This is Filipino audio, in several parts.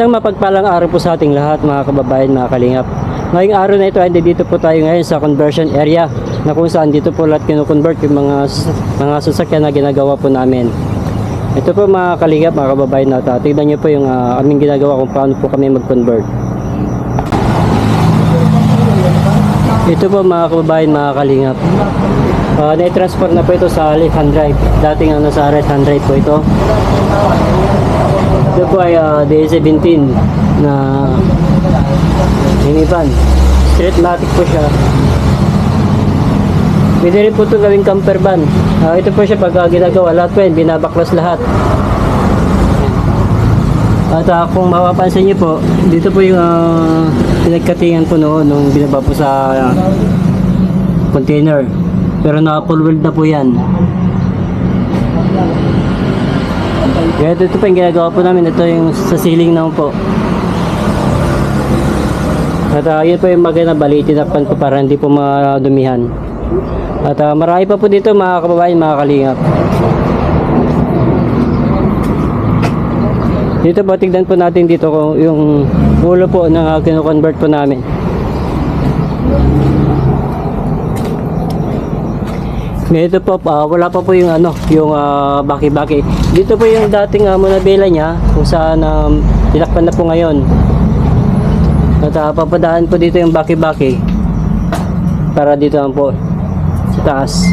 Isang mapagpalang araw po sa ating lahat mga kababayan, mga kalingap. Ngayong araw na ito ay dito po tayo ngayon sa conversion area na kung saan dito po lahat kino-convert yung mga, mga sasakyan na ginagawa po namin. Ito po mga kalingap, mga kababayan natin. Tignan nyo po yung ah, aming ginagawa kung paano po kami mag-convert. Ito po mga kababayan, mga kalingap. Uh, na-transfer na po ito sa left hand drive. Dating ano sa right po ito. Ito po ay uh, D17 na minivan. Street matic po siya. Pwede rin po ito gawing camper van. Ah, ito po siya pag ah, ginagawa lahat po yan, binabaklas lahat. At ah, kung mapapansin niyo po, dito po yung uh, pinagkatingan po noon nung binaba po sa ah, container. Pero naka full weld na po yan. Kaya ito, ito po yung ginagawa po namin. Ito yung sa ceiling naman po. At uh, yun po yung maganda bali, tinakpan po para hindi po madumihan. At ah, marami pa po dito mga kababayan, mga kalingap. Dito po, tignan po natin dito kung yung ulo po na kino-convert po namin. Dito po, ah, wala pa po yung ano, yung ah, baki-baki. Dito po yung dating uh, monabela niya, kung saan um, tinakpan na po ngayon. At uh, papadaan po dito yung baki-baki. Para dito lang po, sa taas.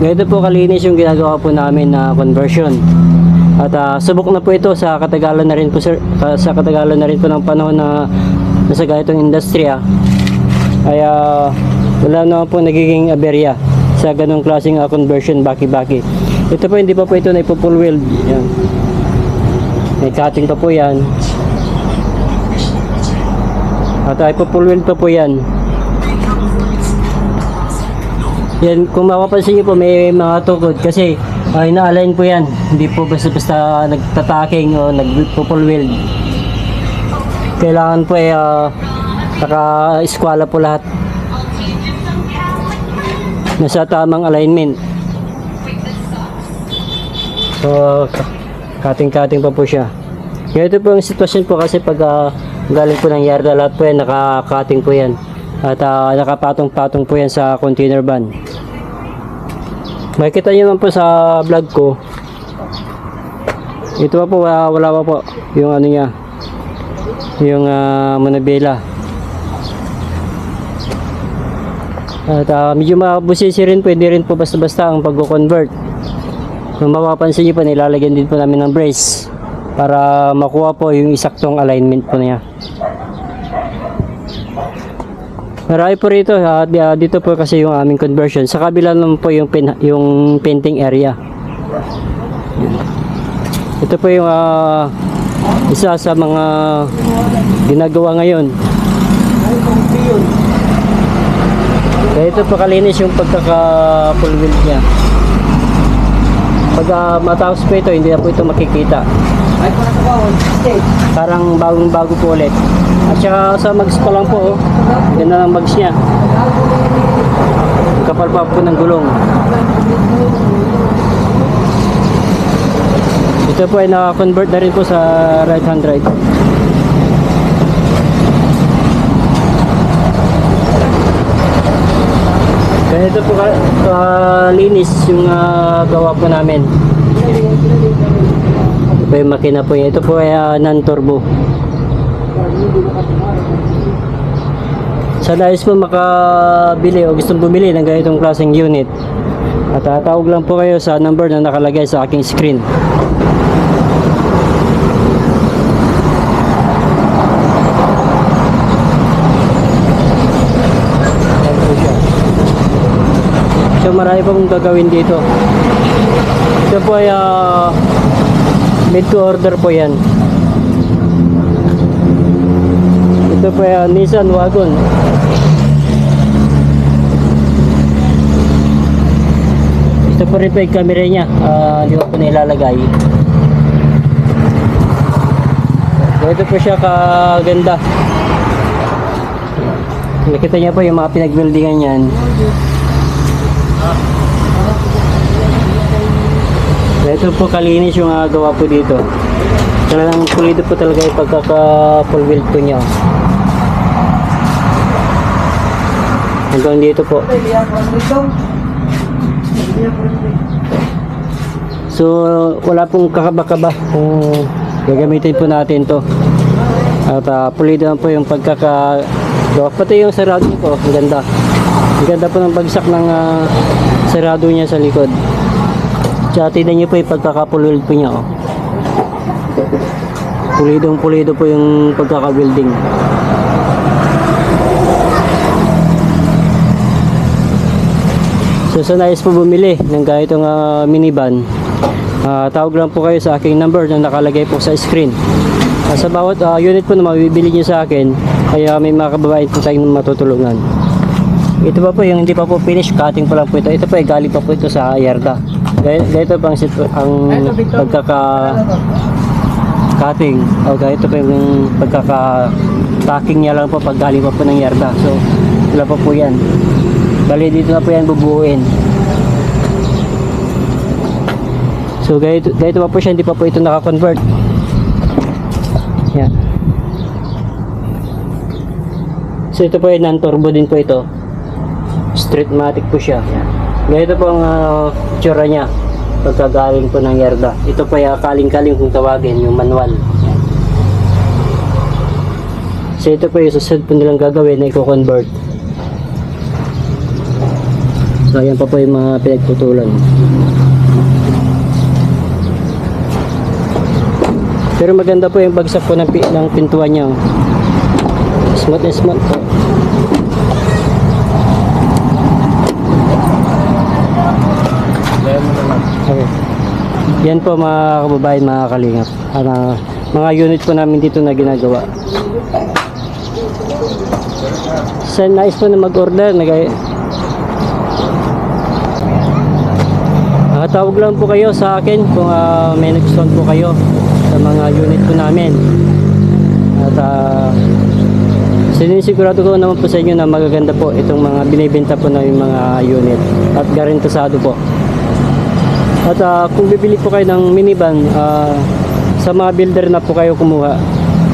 Ganito po kalinis yung ginagawa po namin na conversion. At ah, subok na po ito sa katagalan na rin po sir, ah, sa katagalan na rin po ng panahon na nasa ganitong industriya. Ay ah, wala na po nagiging aberya sa ganong klaseng ah, conversion baki-baki. Ito po hindi pa po ito na ipo full weld. Yan. May cutting pa po yan. At ay po full weld pa po yan. Yan, kung mapapansin niyo po may mga tukod kasi ay na-align po yan. Hindi po basta-basta nagtataking o nag-full weld. Kailangan po ay ah, naka-eskwala po lahat. Nasa tamang alignment. So, cutting-cutting pa po siya. Ganito po yung sitwasyon po kasi pag ah, galing po ng yarda lahat po yan, naka-cutting po yan. At ah, nakapatong-patong po yan sa container van. Makikita nyo naman po sa vlog ko. Ito pa po, wala, wala pa po yung ano niya. Yung uh, manabela. At ah, medyo mabusisi rin hindi rin po basta-basta ang pag-convert. Kung mapapansin nyo po, nilalagyan din po namin ng brace para makuha po yung isaktong alignment po niya. Marami po rito, di- ah, dito po kasi yung aming conversion. Sa kabila naman po yung, pin, yung painting area. Ito po yung ah, isa sa mga ginagawa ngayon. Kaya ito po kalinis yung pagkaka-full wheel niya. Pag ah, matapos po ito, hindi na po ito makikita. Parang bagong bago po ulit. At saka sa mags pa lang po, oh. ganda ng mags niya. Kapal pa po ng gulong. Ito po ay naka-convert na rin po sa right hand drive. Ganito po ka- kalinis yung ah, gawa po namin. Ito po yung makina po. Ito po ay ah, non-turbo. Sa nais po makabili o gustong bumili ng ganitong klaseng unit, at tatawag lang po kayo sa number na nakalagay sa aking screen. Ayan po siya. So marami pong gagawin dito. Ito po ay ah, made to order po yan. Ito po ay ah, Nissan Wagon. Ito po rin po yung camera niya. Ah, Hindi ko po nilalagay. Ito po siya kaganda. Nakita niya po yung mga pinag-buildingan niyan. Ito po kalinis yung uh, gawa po dito. Talagang pulido po talaga yung pagkaka-full wheel po niya. Hanggang dito po. So, wala pong kakaba-kaba kung gagamitin po natin to. At uh, pulido po yung pagkaka... Pati yung sarado po, ang ganda. Ang ganda po ng bagsak ng ah, sarado niya sa likod. Tsaka tignan niyo po yung pagkakapulweld po niya. Oh. Pulidong pulido po yung pagkaka-welding. So sa nais po bumili ng ganitong ah, minivan, ah, tawag lang po kayo sa aking number na nakalagay po sa screen. Ah, sa bawat ah, unit po na mabibili niyo sa akin, ay ah, may mga kababayan po tayong matutulungan. Ito pa po yung hindi pa po finish, cutting pa lang po ito. Ito pa ay galing pa po ito sa yarda. Ganito pang sit ang pagkaka cutting o ganito pa yung pagkaka packing niya lang po pag galing pa po ng yarda. So wala pa po yan. Bali dito na po yan bubuuin. So ganito, ganito pa po siya, hindi pa po ito naka-convert. Yan. So ito po ay non-turbo din po ito. Streetmatic po siya. Ganito po ang uh, tsura niya pagkagaling po ng yarda. Ito po ay uh, kaling-kaling kung tawagin, yung manual. So ito po yung susunod po nilang gagawin na i-convert. So ayan pa po yung mga pinagtutulan. Pero maganda po yung bagsak po ng, ng pintuan niya. Smooth na smooth po. Okay. Yan po mga kababayan, mga kalingap. Ano, mga unit po namin dito na ginagawa. Sa nais po na mag-order, nag Ah, tawag lang po kayo sa akin kung ah, may nagustuhan po kayo sa mga unit po namin. At uh, sinisigurado ko naman po sa inyo na magaganda po itong mga binibenta po namin mga unit at garantisado po. At ah, kung bibili po kayo ng minivan, ah, sa mga builder na po kayo kumuha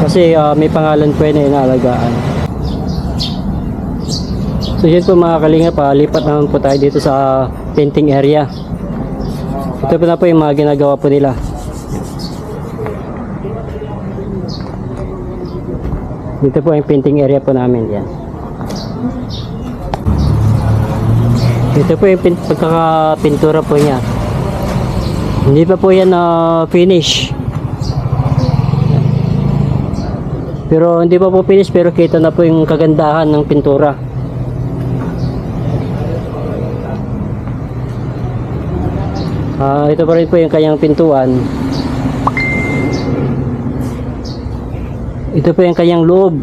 kasi ah, may pangalan po yun na inaalagaan. So yun po mga kalinga pa, lipat naman po tayo dito sa painting area. Ito po na po yung mga ginagawa po nila. Dito po yung painting area po namin. Yan. Ito po yung pin pagkakapintura po niya. Hindi pa po yan na finish. Pero hindi pa po finish pero kita na po yung kagandahan ng pintura. Ah, ito pa rin po yung kanyang pintuan. Ito po yung kanyang loob.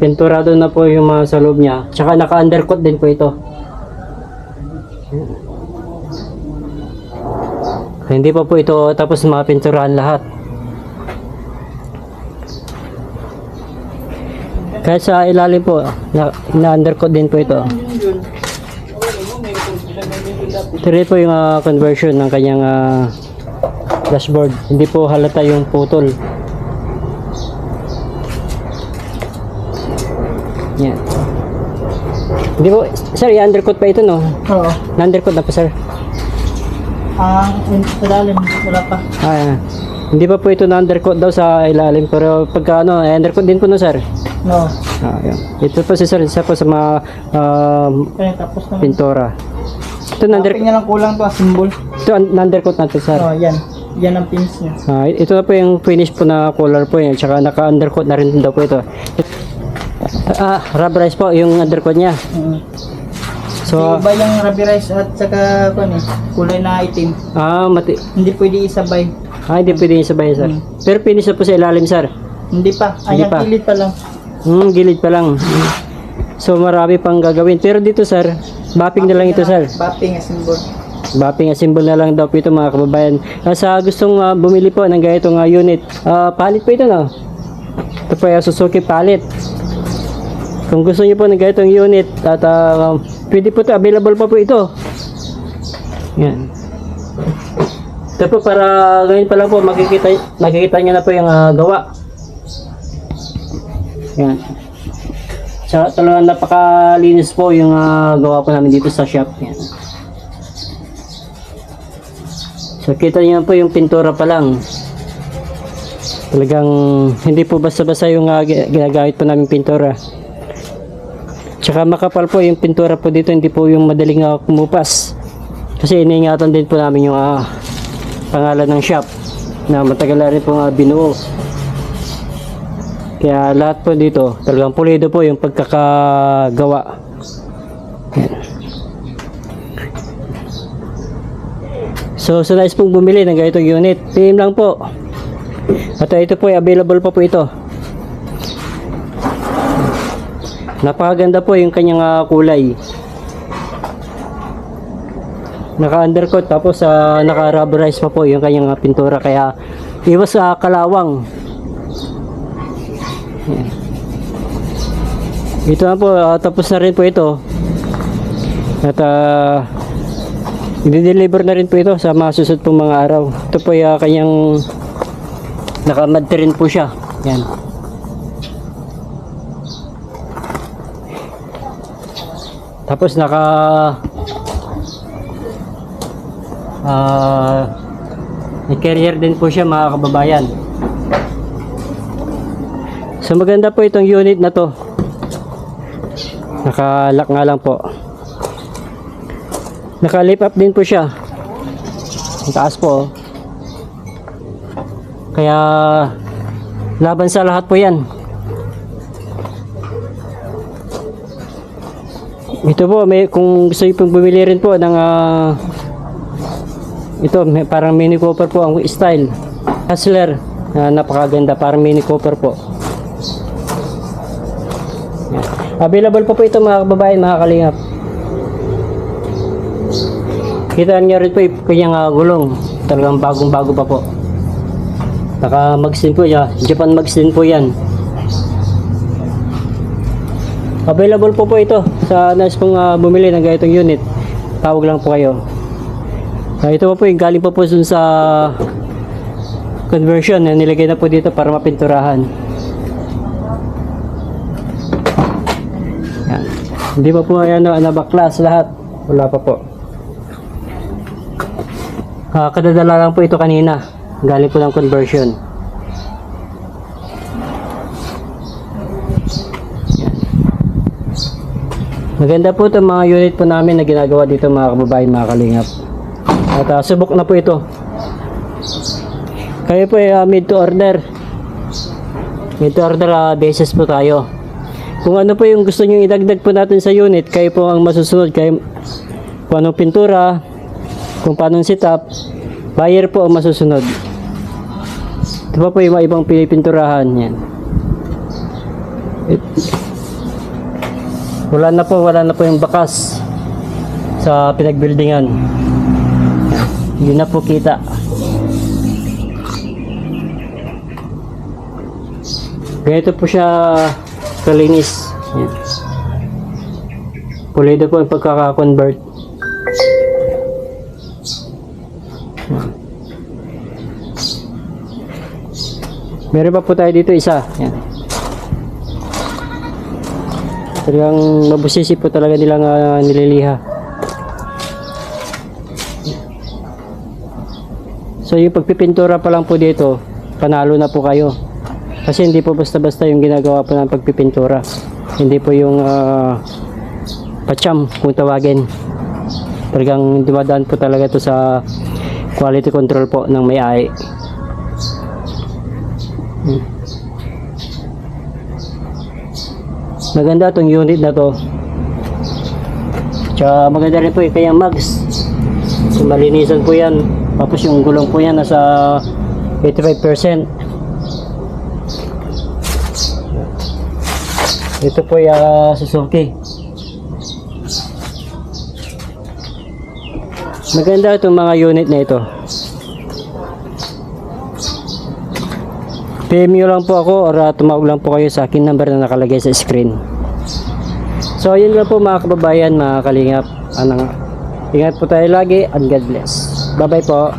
Pinturado na po yung mga sa loob niya. Tsaka naka-undercoat din po ito. Hindi pa po ito tapos mapinturahan lahat. Kahit sa ilalim po, na, na-undercoat din po ito. Ito rin po yung ah, conversion ng kanyang ah, dashboard. Hindi po halata yung putol. Yan. Hindi po, sir, i-undercoat pa ito, no? Oo. Na-undercoat na po, sir. Ah, yun sa lalim, wala pa. Ah, hindi pa po ito na-undercoat daw sa ilalim, pero pagka ano, eh, undercoat din po, no, sir? No. Ah, yan. Ito po si sir, isa po sa mga ah, Kaya tapos na. pintora. Ito, na-under, niya lang kulang to, ah, symbol. ito na-undercoat natin, sir. Oh, yan. Yan ang pins niya. Ah, ito na po yung finish po na color po yan. Tsaka naka-undercoat na rin daw po ito. Ah, rubberized po yung undercoat niya. Mm. So, iba yung ruby rice at saka ano, kulay na itim. ah, mati Hindi pwede isabay. ah, hindi pwede yung sabay, sir. Hmm. Pero finish na po sa ilalim, sir. Hindi pa. Hindi Ayan, pa. kilit pa lang. Hmm, gilid pa lang. So, marami pang gagawin. Pero dito, sir, bapping na lang ito, sir. Bapping as symbol. Bapping as symbol na lang daw po ito, mga kababayan. Ah, sa gustong ah, bumili po ng ganitong ah, unit, ah, palit po ito, no? Ito po yung Suzuki palit. Kung gusto niyo po ng ganitong unit at ah, pwede po ito, available pa po ito. Yan. Ito po para ngayon pa lang po makikita, makikita niyo na po yung ah, gawa. Yan. Sa talagang napakalinis po yung ah, gawa po namin dito sa shop. Yan. So kita niyo po yung pintura pa lang. Talagang hindi po basta-basta yung gi- ginagamit po namin pintura. Tsaka makapal po yung pintura po dito, hindi po yung madaling ah, kumupas. Kasi iniingatan din po namin yung ah, pangalan ng shop na matagal na rin po nga binuo. Kaya lahat po dito, talagang pulido po yung pagkakagawa. So, sa nais pong bumili ng ganitong unit, PM lang po. At uh, ito po ay available pa po ito. Napakaganda po yung kanyang ah, kulay. Naka-undercoat tapos uh, naka-rubberize pa po yung kanyang ah, pintura kaya iwas sa kalawang. Yan. Ito na po, ah, tapos na rin po ito. At uh, i-deliver na rin po ito sa mga susunod pong mga araw. Ito po yung kanyang nakamadte rin po siya. Yan. Tapos naka ah may carrier din po siya mga kababayan. So maganda po itong unit na to. Nakalock nga lang po. Naka-lift up din po siya. Ang taas po. oh. Kaya laban sa lahat po yan. Ito po, may, kung gusto niyo pong bumili rin po ng ah, ito, may, parang mini cooper po ang style. Hustler, na napakaganda, parang mini cooper po. Yan. Available po po ito mga kababayan, mga kalingap. Kita niyo rin po yung kanyang ah, gulong. Talagang bagong bago pa po. Naka magsin po siya. Japan magsin po yan. Available po po ito sa nais pong ah, bumili ng ganitong unit. Tawag lang po kayo. Ah, ito po po yung galing po po dun sa conversion na nilagay na po dito para mapinturahan. Yan. Hindi pa po ano, anabaklas lahat. Wala pa po. Ah, kadadala lang po ito kanina. Galing po ng conversion. Maganda po itong mga unit po namin na ginagawa dito mga kababayan, mga kalingap. At ah, subok na po ito. Kayo po ay ah, made to order. Made to order ah, basis po tayo. Kung ano po yung gusto nyo idagdag po natin sa unit, kayo po ang masusunod. Kayo, kung anong pintura, kung paano setup, buyer po ang masusunod. Ito pa po yung mga ibang pinipinturahan. Yan. It- wala na po, wala na po yung bakas sa pinagbuildingan. Hindi na po kita. Ganito po siya kalinis. Pulido po yung pagkaka-convert. Meron pa po tayo dito isa. Yan. Talagang mabusisi po talaga nilang ah, nililiha. So yung pagpipintura pa lang po dito, panalo na po kayo. Kasi hindi po basta-basta yung ginagawa po ng pagpipintura. Hindi po yung ah, pacham kung tawagin. Talagang dumadaan po talaga to sa quality control po ng may-ari. Maganda tong unit na to. Tsaka maganda rin po yung kanyang mags. So, malinisan po yan. Tapos yung gulong po yan nasa 85%. Ito po yung uh, Suzuki. Maganda itong mga unit na ito. PM nyo lang po ako or uh, tumawag lang po kayo sa akin number na nakalagay sa screen. So yun lang po mga kababayan, mga kalingap. Ano, ingat po tayo lagi and God bless. Bye bye po.